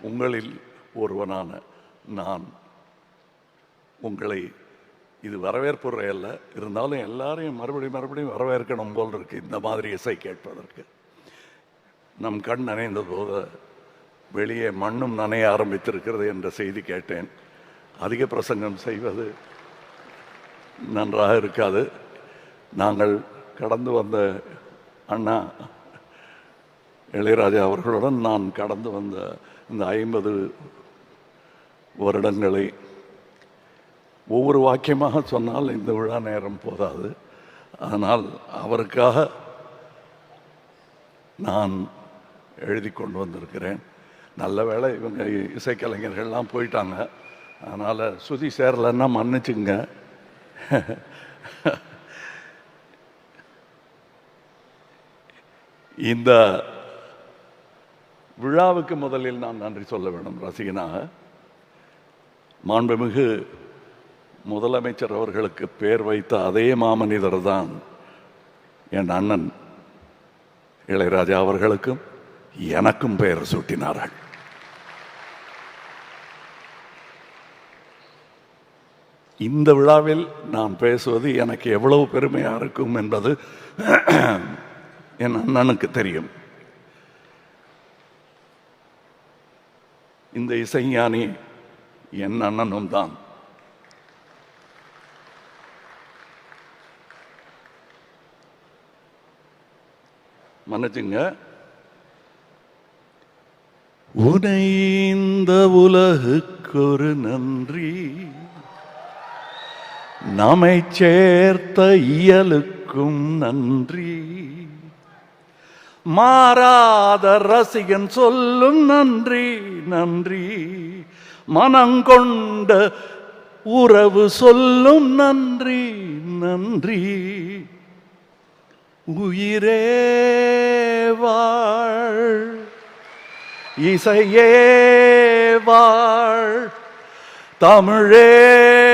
உங்களில் ஒருவனான நான் உங்களை இது வரவேற்புரை அல்ல. இருந்தாலும் எல்லாரையும் மறுபடியும் மறுபடியும் வரவேற்கணும் போல் இருக்கு இந்த மாதிரி இசை கேட்பதற்கு. நம் கண் நனைந்த போது வெளியே மண்ணும் நனைய ஆரம்பித்திருக்கிறது என்ற செய்தி கேட்டேன். அதிக பிரசங்கம் செய்வது நன்றாக இருக்காது. நாங்கள் கடந்து வந்த அண்ணா இளையராஜா அவர்களுடன் நான் கடந்து வந்த இந்த ஐம்பது வருடங்களை ஒவ்வொரு வாக்கியமாக சொன்னால் இந்த விழா நேரம் போதாது. ஆனால் அவருக்காக நான் எழுதி கொண்டு வந்திருக்கிறேன். நல்ல வேளை இவங்க இசைக்கலைஞர்கள்லாம் போயிட்டாங்க. அதனால் சுதி சேரலைன்னா மன்னிச்சுங்க. இந்த விழாவுக்கு முதலில் நான் நன்றி சொல்ல வேண்டும் ரசிகனாக மாண்புமிகு முதலமைச்சர் அவர்களுக்கு பேர் வைத்த அதே மாமனிதர் தான் என் அண்ணன் இளையராஜா அவர்களுக்கும் எனக்கும் பெயர் சூட்டினார்கள். இந்த விழாவில் நான் பேசுவது எனக்கு எவ்வளவு பெருமையாக இருக்கும் என்பது என் அண்ணனுக்கு தெரியும். இந்த இசைஞானி என் அண்ணனும் தான். மன்னிச்சுங்க. உனை இந்த உலகுக்கொரு நன்றி. நம்மை சேர்த்த இயலுக்கும் நன்றி. மாறாத ரசிகன் சொல்லும் நன்றி நன்றி. மனங்கொண்ட உறவு சொல்லும் நன்றி நன்றி. உயிரே வாழ் இசையே வாழ் தமிழே